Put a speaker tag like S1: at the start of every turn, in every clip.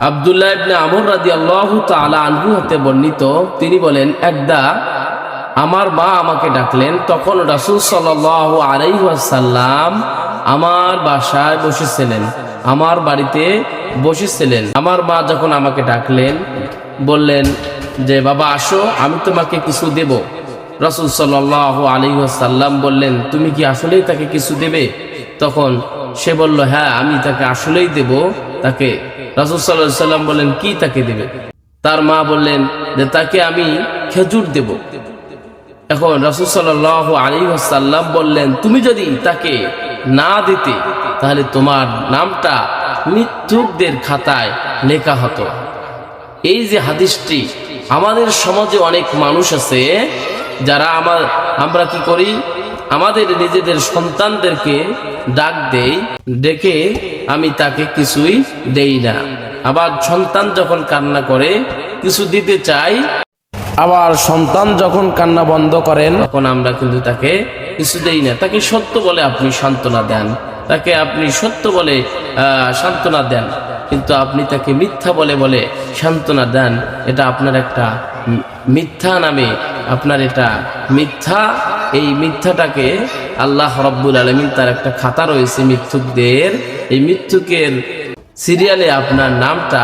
S1: আবদুল্লাহ ইবনে আমর রাদি আল্লাহ তালা আনহু হতে বর্ণিত, তিনি বলেন, একদা, আমার মা আমাকে ডাকলেন, তখন রাসুল সাল আলাইসাল্লাম আমার বাসায় বসেছিলেন, আমার বাড়িতে বসেছিলেন। আমার মা যখন আমাকে ডাকলেন, বললেন যে, বাবা, আসো, আমি তোমাকে কিছু দেব। রাসুল সাল আলী সাল্লাম বললেন, তুমি কি আসলেই তাকে কিছু দেবে? তখন সে বলল হ্যাঁ আমি তাকে আসলেই দেব, তাকে রাসুল সাল্লাহ সাল্লাম বললেন কি তাকে দেবে? তার মা বললেন যে, তাকে আমি খেজুর দেব। এখন রাসুল সাল্লাহ আলী সাল্লাম বললেন, তুমি যদি তাকে না দিতে, তাহলে তোমার নামটা মৃত্যুকদের খাতায় লেখা হতো। এই যে হাদিসটি, আমাদের সমাজে অনেক মানুষ আছে, যারা আমার, আমরা কি করি? আমাদের নিজেদের সন্তানদেরকে ডাক দেই, ডেকে আমি তাকে কিছুই দেই না। আবার সন্তান যখন কান্না করে, কিছু দিতে চাই, আবার সন্তান যখন কান্না বন্ধ করেন, তখন আমরা কিন্তু তাকে কিছু দেই না। তাকে সত্য বলে আপনি সান্ত্বনা দেন। তাকে আপনি সত্য বলে সান্ত্বনা দেন। কিন্তু আপনি তাকে মিথ্যা বলে বলে সান্ত্বনা দেন, এটা আপনার একটা মিথ্যা নামে, আপনার এটা মিথ্যা, এই মিথ্যাটাকে আল্লাহ রব্বুল আলমিন তার একটা খাতা রয়েছে মৃত্যুকদের এই মৃত্যুকের সিরিয়ালে আপনার নামটা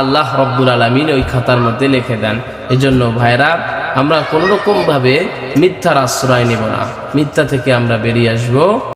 S1: আল্লাহ রব্বুল আলমিন ওই খাতার মধ্যে লিখে দেন। এই জন্য ভাইরা, আমরা কোনোরকমভাবে মিথ্যার আশ্রয় নেব না। মিথ্যা থেকে আমরা বেরিয়ে আসব।